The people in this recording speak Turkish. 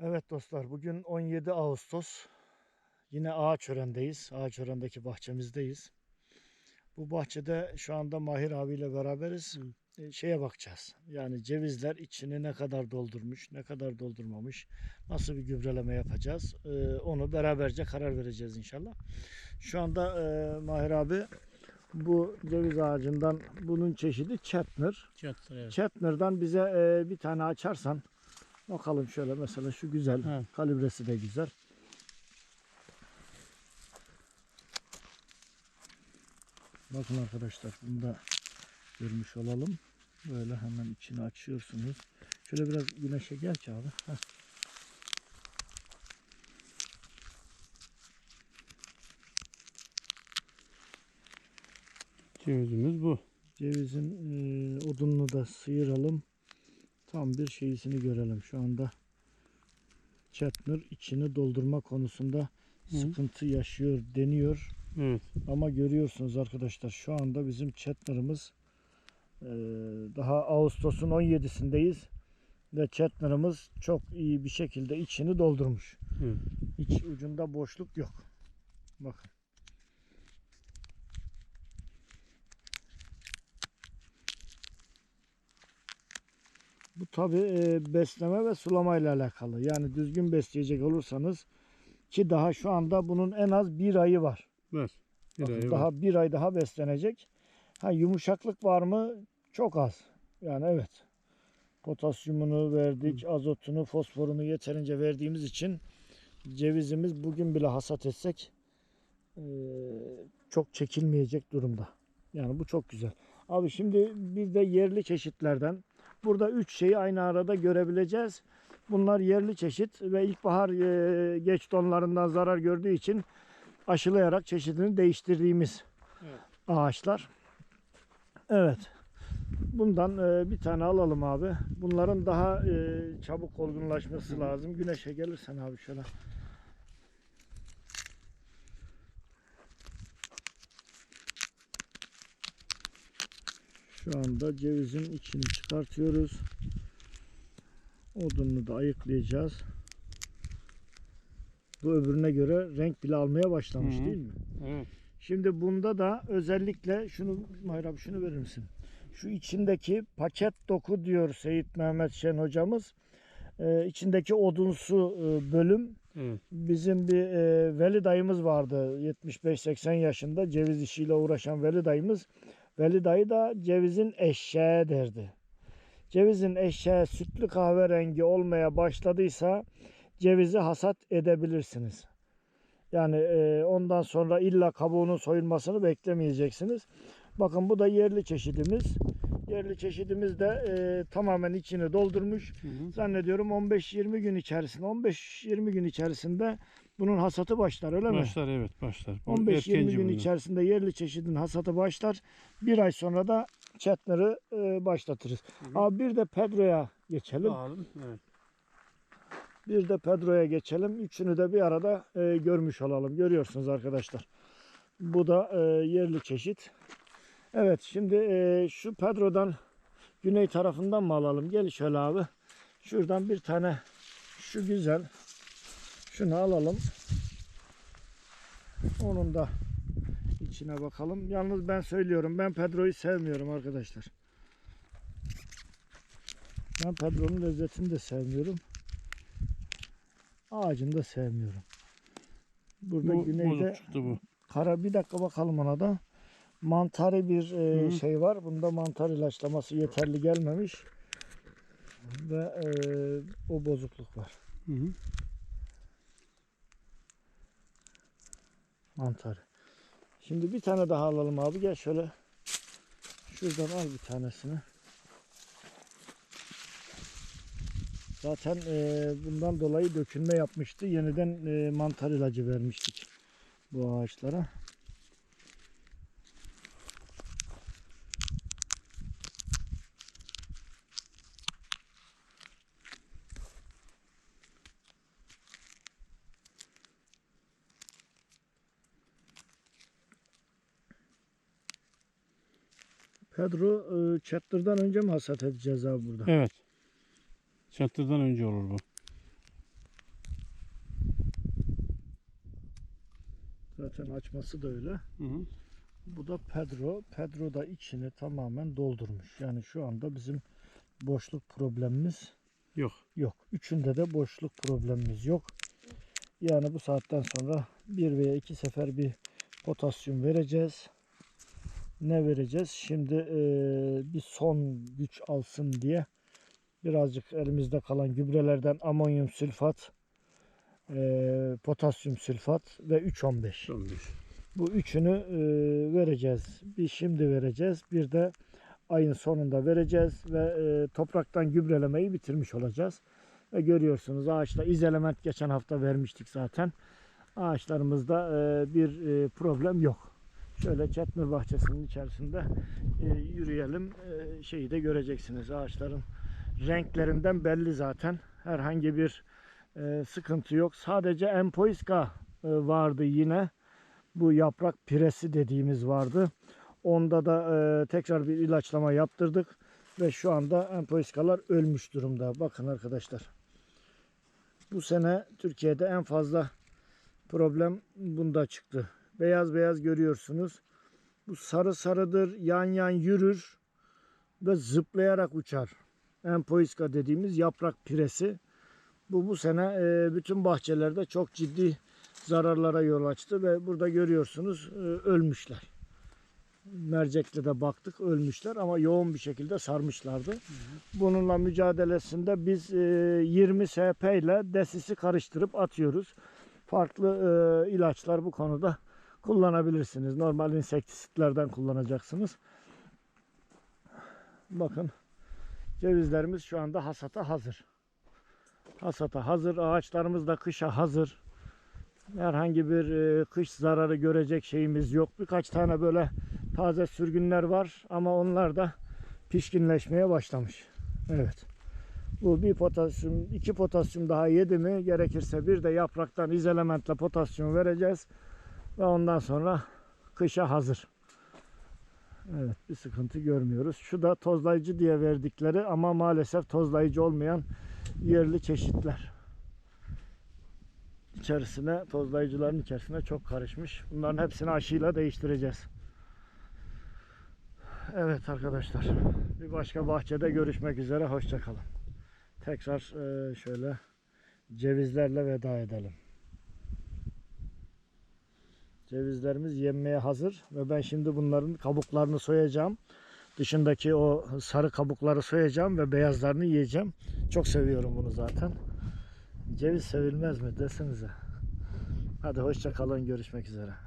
Evet dostlar bugün 17 Ağustos. Yine Ağaçören'deyiz. Ağaçören'deki bahçemizdeyiz. Bu bahçede şu anda Mahir abiyle beraberiz. E, Şeye bakacağız. Yani cevizler içini ne kadar doldurmuş, ne kadar doldurmamış, nasıl bir gübreleme yapacağız. E, Onu beraberce karar vereceğiz inşallah. Şu anda e, Mahir abi bu ceviz ağacından bunun çeşidi Chetner. Çatır evet. Bize e, bir tane açarsan bakalım şöyle mesela şu güzel Evet. kalibresi de güzel. Bakın arkadaşlar bunu da görmüş olalım. Böyle hemen içini açıyorsunuz. Şöyle biraz güneşe gel ki abi. Heh. Cevizimiz bu. Cevizin e, odununu da sıyıralım. Tam bir şeysini görelim. Şu anda Chetner içini doldurma konusunda Hı. sıkıntı yaşıyor deniyor. Evet. Ama görüyorsunuz arkadaşlar şu anda bizim Chetner'ımız e, daha Ağustos'un 17'sindeyiz. Ve Chetner'ımız çok iyi bir şekilde içini doldurmuş. evet. Hiç ucunda boşluk yok. Bakın. Bu tabi besleme ve sulama ile alakalı. Yani düzgün besleyecek olursanız ki daha şu anda bunun en az bir ayı var. Ver. Bir Bakın, ay daha var. bir ay daha beslenecek. Ha yumuşaklık var mı? Çok az. Yani evet. Potasyumunu verdik, azotunu, fosforunu yeterince verdiğimiz için cevizimiz bugün bile hasat etsek eee, çok çekilmeyecek durumda. Yani bu çok güzel. Abi şimdi bir de yerli çeşitlerden burada üç şeyi aynı arada görebileceğiz. Bunlar yerli çeşit ve ilkbahar eee, geç donlarından zarar gördüğü için aşılayarak çeşidini değiştirdiğimiz Evet. ağaçlar. Evet. Bundan e, bir tane alalım abi. Bunların daha e, çabuk olgunlaşması lazım. Güneşe gelirsen abi şöyle. Şu anda cevizin içini çıkartıyoruz. Odununu da ayıklayacağız. Bu öbürüne göre renk bile almaya başlamış Hı hı. değil mi? Evet. Şimdi bunda da özellikle şunu Mahir abi şunu verir misin? Şu içindeki paket doku diyor Seyit Mehmet Şen hocamız. Ee, içindeki odunsu e, bölüm Evet. bizim bir e, Veli dayımız vardı 75-80 yaşında ceviz işiyle uğraşan Veli dayımız. Veli dayı da cevizin eşeğe derdi. Cevizin eşeğe sütlü kahverengi olmaya başladıysa cevizi hasat edebilirsiniz. Yani e, ondan sonra illa kabuğunun soyulmasını beklemeyeceksiniz. Bakın bu da yerli çeşidimiz. Yerli çeşidimiz de e, tamamen içini doldurmuş. Hı hı. Zannediyorum 15-20 gün içerisinde 15-20 gün içerisinde bunun hasatı başlar öyle mi? Başlar evet başlar. Bu 15-20 erkenci gün bunlar. içerisinde yerli çeşidin hasatı başlar. Bir ay sonra da Chetner'ı e, başlatırız. hı. Abi bir de Pedro'ya geçelim. Alalım. Evet. Bir de Pedro'ya geçelim. Üçünü de bir arada e, görmüş olalım. Görüyorsunuz arkadaşlar. Bu da e, yerli çeşit. Evet şimdi e, şu Pedro'dan güney tarafından mı alalım? Gel şöyle abi. Şuradan bir tane şu güzel. Şunu alalım. Onun da içine bakalım. Yalnız ben söylüyorum. Ben Pedro'yu sevmiyorum arkadaşlar. Ben Pedro'nun lezzetini de sevmiyorum. Ağacını da sevmiyorum. Burada Bu güneyde bu. kara bir dakika bakalım ona da. Mantarı bir e, Hı. şey var. Bunda mantar ilaçlaması yeterli gelmemiş. Ve e, o bozukluk var. Hı hı. Mantarı. Şimdi bir tane daha alalım abi. Gel şöyle. Şuradan al bir tanesini. Zaten e, bundan dolayı dökülme yapmıştı. Yeniden e, mantar ilacı vermiştik bu ağaçlara. Kadro e, çattırdan önce mi hasat edeceğiz abi burada? Evet. Çattırdan önce olur bu. Zaten açması da öyle. Hı hı. Bu da Pedro. Pedro da içini tamamen doldurmuş. Yani şu anda bizim boşluk problemimiz yok. Yok. Üçünde de boşluk problemimiz yok. Yani bu saatten sonra bir veya iki sefer bir potasyum vereceğiz. Ne vereceğiz? Şimdi eee, bir son güç alsın diye birazcık elimizde kalan gübrelerden amonyum sülfat, eee, potasyum sülfat ve 315. 15. Bu üçünü e, vereceğiz. Bir şimdi vereceğiz. Bir de ayın sonunda vereceğiz ve e, topraktan gübrelemeyi bitirmiş olacağız. Ve görüyorsunuz ağaçta izelement geçen hafta vermiştik zaten. Ağaçlarımızda e, bir e, problem yok. Şöyle Çetmir bahçesinin içerisinde e, yürüyelim. E, şeyi de göreceksiniz. Ağaçların renklerinden belli zaten. Herhangi bir e, sıkıntı yok. Sadece empoiska e, vardı yine bu yaprak piresi dediğimiz vardı. Onda da e, tekrar bir ilaçlama yaptırdık ve şu anda empoiskalar ölmüş durumda. Bakın arkadaşlar. Bu sene Türkiye'de en fazla problem bunda çıktı. Beyaz beyaz görüyorsunuz. Bu sarı sarıdır, yan yan yürür ve zıplayarak uçar. Empoiska dediğimiz yaprak piresi. Bu bu sene e, bütün bahçelerde çok ciddi zararlara yol açtı ve burada görüyorsunuz e, ölmüşler. Mercekle de baktık ölmüşler ama yoğun bir şekilde sarmışlardı. Bununla mücadelesinde biz e, 20 SP ile desisi karıştırıp atıyoruz. Farklı e, ilaçlar bu konuda kullanabilirsiniz. Normal insektisitlerden kullanacaksınız. Bakın cevizlerimiz şu anda hasata hazır. Hasata hazır. Ağaçlarımız da kışa hazır herhangi bir e, kış zararı görecek şeyimiz yok. Birkaç tane böyle taze sürgünler var ama onlar da pişkinleşmeye başlamış. Evet. Bu bir potasyum, iki potasyum daha yedi mi gerekirse bir de yapraktan izelementle potasyum vereceğiz ve ondan sonra kışa hazır. Evet bir sıkıntı görmüyoruz. Şu da tozlayıcı diye verdikleri ama maalesef tozlayıcı olmayan yerli çeşitler içerisine, tozlayıcıların içerisine çok karışmış. Bunların hepsini aşıyla değiştireceğiz. Evet arkadaşlar. Bir başka bahçede görüşmek üzere. Hoşçakalın. Tekrar e, şöyle cevizlerle veda edelim. Cevizlerimiz yenmeye hazır ve ben şimdi bunların kabuklarını soyacağım. Dışındaki o sarı kabukları soyacağım ve beyazlarını yiyeceğim. Çok seviyorum bunu zaten. Ceviz sevilmez mi desenize. Hadi hoşça kalın görüşmek üzere.